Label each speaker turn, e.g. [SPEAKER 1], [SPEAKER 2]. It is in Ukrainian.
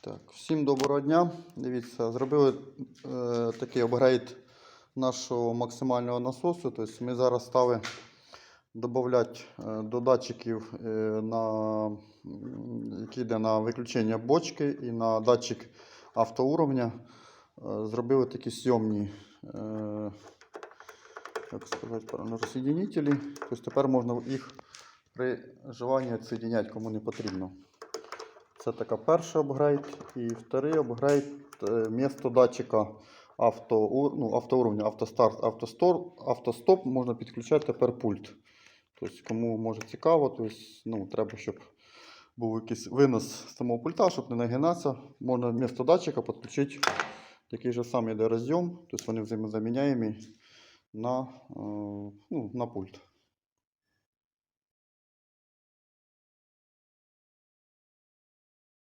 [SPEAKER 1] Так, всім доброго дня. Дивіться, зробили е, такий апгрейд нашого максимального насосу. Тобто ми зараз стали додати е, до датчиків, е, на, які йде на виключення бочки і на датчик автоуровня. Е, зробили такі сйомні е, як. Тобто тепер можна їх при желанні відсоединяти, кому не потрібно. Це така перший апгрейд. І вторий апгрейд е, місто датчика авто, ну, автоуровня, автостарт, автостор, автостоп можна підключати тепер пульт. Тобто, кому може цікаво, тобто, ну, треба, щоб був якийсь винос з самого пульта, щоб не нагинатися. Можна вмісто датчика підключити такий же самий йде розйом, тобто вони взаємозаміняємі на, е, ну, на пульт.